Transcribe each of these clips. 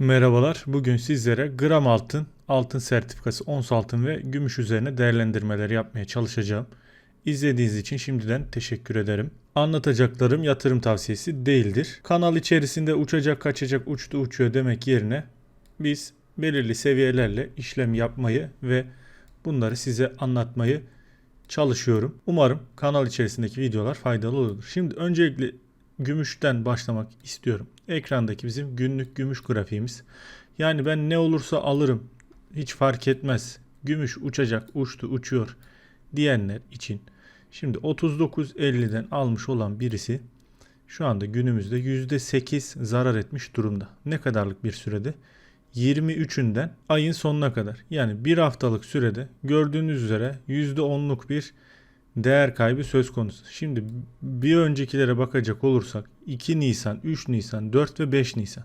Merhabalar. Bugün sizlere gram altın, altın sertifikası, ons altın ve gümüş üzerine değerlendirmeler yapmaya çalışacağım. İzlediğiniz için şimdiden teşekkür ederim. Anlatacaklarım yatırım tavsiyesi değildir. Kanal içerisinde uçacak kaçacak uçtu uçuyor demek yerine biz belirli seviyelerle işlem yapmayı ve bunları size anlatmayı çalışıyorum. Umarım kanal içerisindeki videolar faydalı olur. Şimdi öncelikle gümüşten başlamak istiyorum. Ekrandaki bizim günlük gümüş grafiğimiz. Yani ben ne olursa alırım. Hiç fark etmez. Gümüş uçacak, uçtu, uçuyor diyenler için. Şimdi 39.50'den almış olan birisi şu anda günümüzde %8 zarar etmiş durumda. Ne kadarlık bir sürede? 23'ünden ayın sonuna kadar. Yani bir haftalık sürede gördüğünüz üzere %10'luk bir değer kaybı söz konusu. Şimdi bir öncekilere bakacak olursak 2 Nisan, 3 Nisan, 4 ve 5 Nisan.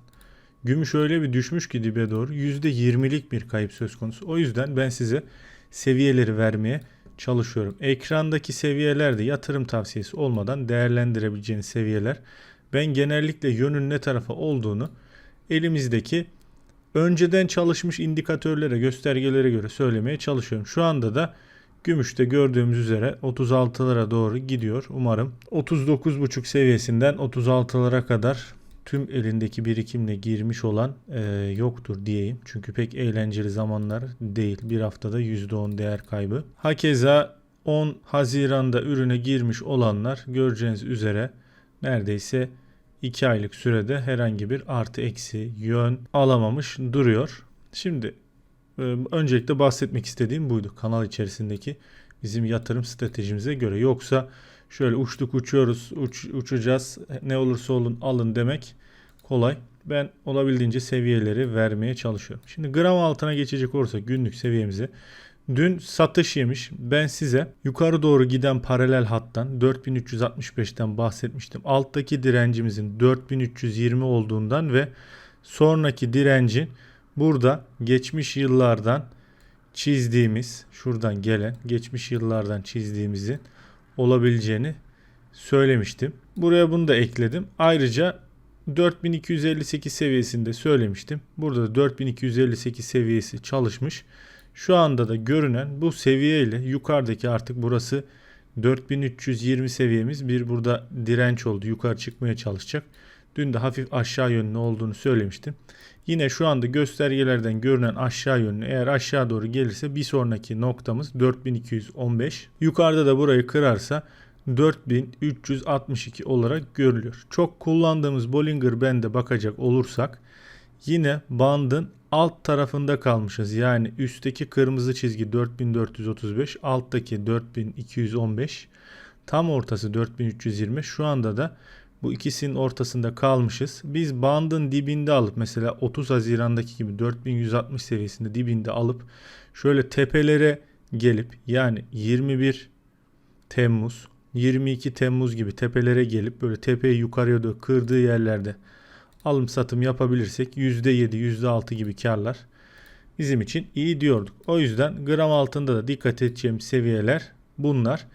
Gümüş öyle bir düşmüş ki dibe doğru %20'lik bir kayıp söz konusu. O yüzden ben size seviyeleri vermeye çalışıyorum. Ekrandaki seviyeler de yatırım tavsiyesi olmadan değerlendirebileceğiniz seviyeler. Ben genellikle yönün ne tarafa olduğunu elimizdeki önceden çalışmış indikatörlere, göstergelere göre söylemeye çalışıyorum. Şu anda da Gümüşte gördüğümüz üzere 36'lara doğru gidiyor. Umarım 39.5 seviyesinden 36'lara kadar tüm elindeki birikimle girmiş olan e, yoktur diyeyim. Çünkü pek eğlenceli zamanlar değil. Bir haftada %10 değer kaybı. Hakeza 10 Haziran'da ürüne girmiş olanlar göreceğiniz üzere neredeyse 2 aylık sürede herhangi bir artı eksi yön alamamış duruyor. Şimdi öncelikle bahsetmek istediğim buydu. Kanal içerisindeki bizim yatırım stratejimize göre. Yoksa şöyle uçtuk uçuyoruz, uç, uçacağız ne olursa olun alın demek kolay. Ben olabildiğince seviyeleri vermeye çalışıyorum. Şimdi gram altına geçecek olursak günlük seviyemizi Dün satış yemiş. Ben size yukarı doğru giden paralel hattan 4365'ten bahsetmiştim. Alttaki direncimizin 4320 olduğundan ve sonraki direncin Burada geçmiş yıllardan çizdiğimiz, şuradan gelen geçmiş yıllardan çizdiğimizin olabileceğini söylemiştim. Buraya bunu da ekledim. Ayrıca 4258 seviyesinde söylemiştim. Burada da 4258 seviyesi çalışmış. Şu anda da görünen bu seviye ile yukarıdaki artık burası 4320 seviyemiz bir burada direnç oldu. Yukarı çıkmaya çalışacak. Dün de hafif aşağı yönlü olduğunu söylemiştim. Yine şu anda göstergelerden görünen aşağı yönlü eğer aşağı doğru gelirse bir sonraki noktamız 4215. Yukarıda da burayı kırarsa 4362 olarak görülüyor. Çok kullandığımız Bollinger Band'e bakacak olursak yine bandın alt tarafında kalmışız. Yani üstteki kırmızı çizgi 4435, alttaki 4215, tam ortası 4320. Şu anda da bu ikisinin ortasında kalmışız. Biz bandın dibinde alıp mesela 30 Haziran'daki gibi 4160 seviyesinde dibinde alıp şöyle tepelere gelip yani 21 Temmuz 22 Temmuz gibi tepelere gelip böyle tepeyi yukarıya doğru kırdığı yerlerde alım satım yapabilirsek %7 %6 gibi karlar bizim için iyi diyorduk. O yüzden gram altında da dikkat edeceğim seviyeler bunlar.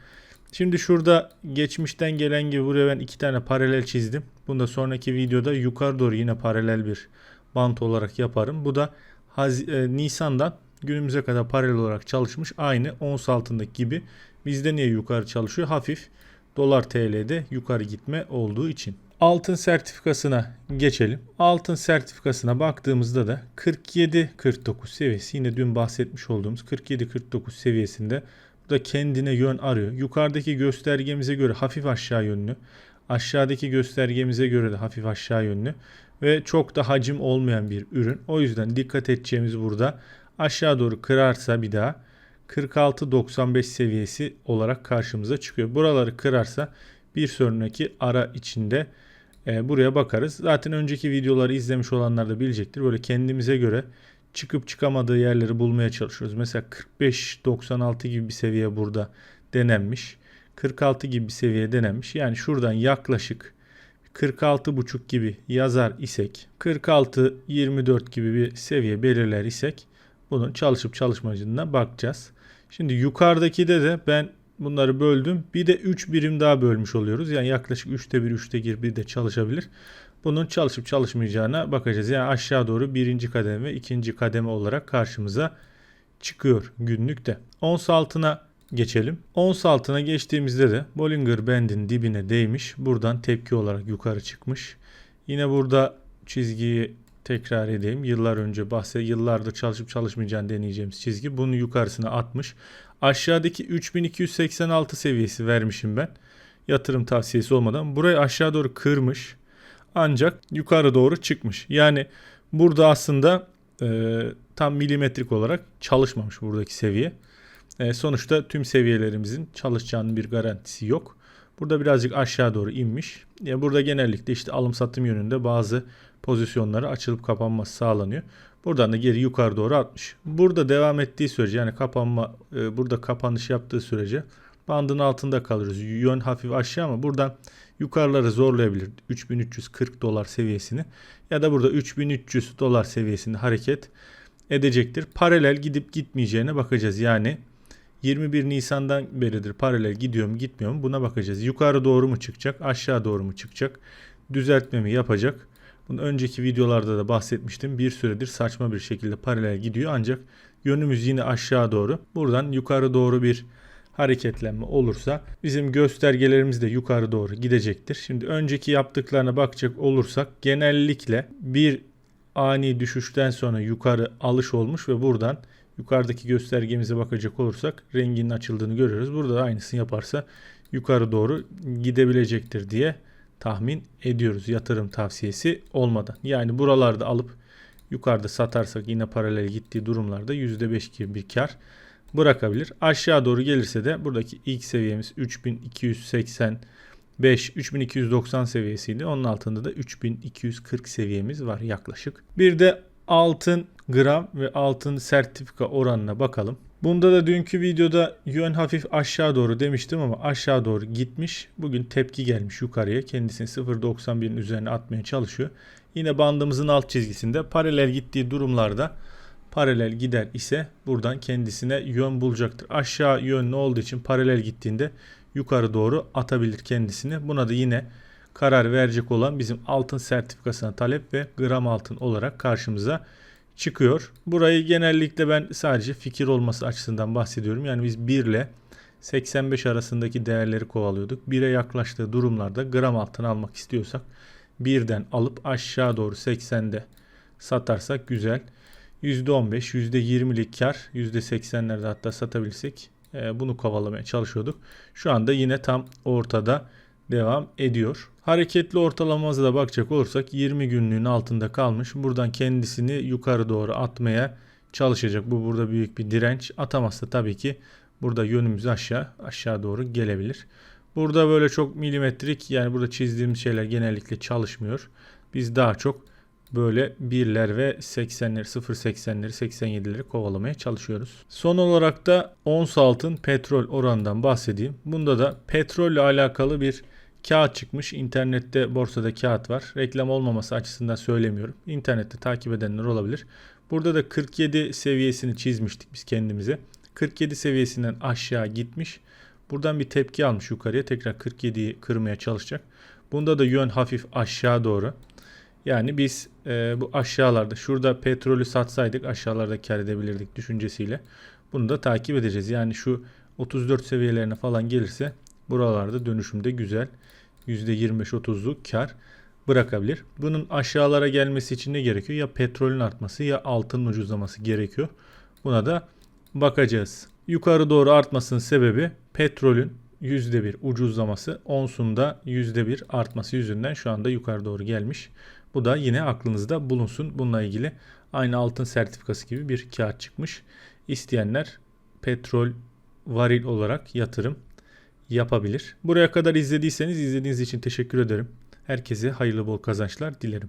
Şimdi şurada geçmişten gelen gibi buraya ben iki tane paralel çizdim. Bunu da sonraki videoda yukarı doğru yine paralel bir bant olarak yaparım. Bu da Haz e, Nisan'dan günümüze kadar paralel olarak çalışmış. Aynı ons altındaki gibi. Bizde niye yukarı çalışıyor? Hafif dolar TL'de yukarı gitme olduğu için. Altın sertifikasına geçelim. Altın sertifikasına baktığımızda da 47-49 seviyesi yine dün bahsetmiş olduğumuz 47-49 seviyesinde da kendine yön arıyor. Yukarıdaki göstergemize göre hafif aşağı yönlü. Aşağıdaki göstergemize göre de hafif aşağı yönlü. Ve çok da hacim olmayan bir ürün. O yüzden dikkat edeceğimiz burada aşağı doğru kırarsa bir daha 46.95 seviyesi olarak karşımıza çıkıyor. Buraları kırarsa bir sonraki ara içinde e, buraya bakarız. Zaten önceki videoları izlemiş olanlar da bilecektir. Böyle kendimize göre çıkıp çıkamadığı yerleri bulmaya çalışıyoruz. Mesela 45-96 gibi bir seviye burada denenmiş. 46 gibi bir seviye denenmiş. Yani şuradan yaklaşık 46.5 gibi yazar isek 46-24 gibi bir seviye belirler isek bunun çalışıp çalışmadığına bakacağız. Şimdi yukarıdaki de de ben bunları böldüm. Bir de 3 birim daha bölmüş oluyoruz. Yani yaklaşık 3'te 1, 3'te 1 bir de çalışabilir. Bunun çalışıp çalışmayacağına bakacağız. Yani aşağı doğru birinci kademe ve ikinci kademe olarak karşımıza çıkıyor günlükte. Ons altına geçelim. Ons altına geçtiğimizde de Bollinger Band'in dibine değmiş. Buradan tepki olarak yukarı çıkmış. Yine burada çizgiyi tekrar edeyim. Yıllar önce bahse yıllardır çalışıp çalışmayacağını deneyeceğimiz çizgi. Bunu yukarısına atmış. Aşağıdaki 3286 seviyesi vermişim ben. Yatırım tavsiyesi olmadan. Burayı aşağı doğru kırmış. Ancak yukarı doğru çıkmış. Yani burada aslında e, tam milimetrik olarak çalışmamış buradaki seviye. E, sonuçta tüm seviyelerimizin çalışacağının bir garantisi yok. Burada birazcık aşağı doğru inmiş. Ya burada genellikle işte alım satım yönünde bazı pozisyonları açılıp kapanması sağlanıyor. Buradan da geri yukarı doğru atmış. Burada devam ettiği sürece yani kapanma e, burada kapanış yaptığı sürece bandın altında kalırız. Yön hafif aşağı ama buradan yukarıları zorlayabilir. 3340 dolar seviyesini ya da burada 3300 dolar seviyesinde hareket edecektir. Paralel gidip gitmeyeceğine bakacağız. Yani 21 Nisan'dan beridir paralel gidiyor mu gitmiyor mu buna bakacağız. Yukarı doğru mu çıkacak aşağı doğru mu çıkacak düzeltmemi yapacak. Bunu önceki videolarda da bahsetmiştim. Bir süredir saçma bir şekilde paralel gidiyor ancak yönümüz yine aşağı doğru. Buradan yukarı doğru bir hareketlenme olursa bizim göstergelerimiz de yukarı doğru gidecektir. Şimdi önceki yaptıklarına bakacak olursak genellikle bir ani düşüşten sonra yukarı alış olmuş ve buradan yukarıdaki göstergemize bakacak olursak renginin açıldığını görüyoruz. Burada da aynısını yaparsa yukarı doğru gidebilecektir diye tahmin ediyoruz yatırım tavsiyesi olmadan. Yani buralarda alıp yukarıda satarsak yine paralel gittiği durumlarda %5 gibi bir kar bırakabilir. Aşağı doğru gelirse de buradaki ilk seviyemiz 3285 3290 seviyesiydi. Onun altında da 3240 seviyemiz var yaklaşık. Bir de altın gram ve altın sertifika oranına bakalım. Bunda da dünkü videoda yön hafif aşağı doğru demiştim ama aşağı doğru gitmiş. Bugün tepki gelmiş yukarıya. Kendisini 0.91'in üzerine atmaya çalışıyor. Yine bandımızın alt çizgisinde paralel gittiği durumlarda paralel gider ise buradan kendisine yön bulacaktır. Aşağı yönlü olduğu için paralel gittiğinde yukarı doğru atabilir kendisini. Buna da yine karar verecek olan bizim altın sertifikasına talep ve gram altın olarak karşımıza çıkıyor. Burayı genellikle ben sadece fikir olması açısından bahsediyorum. Yani biz 1 ile 85 arasındaki değerleri kovalıyorduk. 1'e yaklaştığı durumlarda gram altın almak istiyorsak birden alıp aşağı doğru 80'de satarsak güzel. %15, %20'lik kar, %80'lerde hatta satabilirsek e, bunu kovalamaya çalışıyorduk. Şu anda yine tam ortada devam ediyor. Hareketli ortalamamıza da bakacak olursak 20 günlüğün altında kalmış. Buradan kendisini yukarı doğru atmaya çalışacak. Bu burada büyük bir direnç. Atamazsa tabii ki burada yönümüz aşağı aşağı doğru gelebilir. Burada böyle çok milimetrik yani burada çizdiğimiz şeyler genellikle çalışmıyor. Biz daha çok böyle birler ve 80'leri 0.80'leri 87'leri kovalamaya çalışıyoruz. Son olarak da ons altın petrol oranından bahsedeyim. Bunda da petrolle alakalı bir kağıt çıkmış. İnternette borsada kağıt var. Reklam olmaması açısından söylemiyorum. İnternette takip edenler olabilir. Burada da 47 seviyesini çizmiştik biz kendimize. 47 seviyesinden aşağı gitmiş. Buradan bir tepki almış yukarıya. Tekrar 47'yi kırmaya çalışacak. Bunda da yön hafif aşağı doğru. Yani biz e, bu aşağılarda şurada petrolü satsaydık aşağılarda kar edebilirdik düşüncesiyle. Bunu da takip edeceğiz. Yani şu 34 seviyelerine falan gelirse buralarda dönüşümde güzel %25-30'luk kar bırakabilir. Bunun aşağılara gelmesi için ne gerekiyor? Ya petrolün artması ya altının ucuzlaması gerekiyor. Buna da bakacağız. Yukarı doğru artmasının sebebi petrolün %1 ucuzlaması, onsunda %1 artması yüzünden şu anda yukarı doğru gelmiş. Bu da yine aklınızda bulunsun. Bununla ilgili aynı altın sertifikası gibi bir kağıt çıkmış. İsteyenler petrol varil olarak yatırım yapabilir. Buraya kadar izlediyseniz izlediğiniz için teşekkür ederim. Herkese hayırlı bol kazançlar dilerim.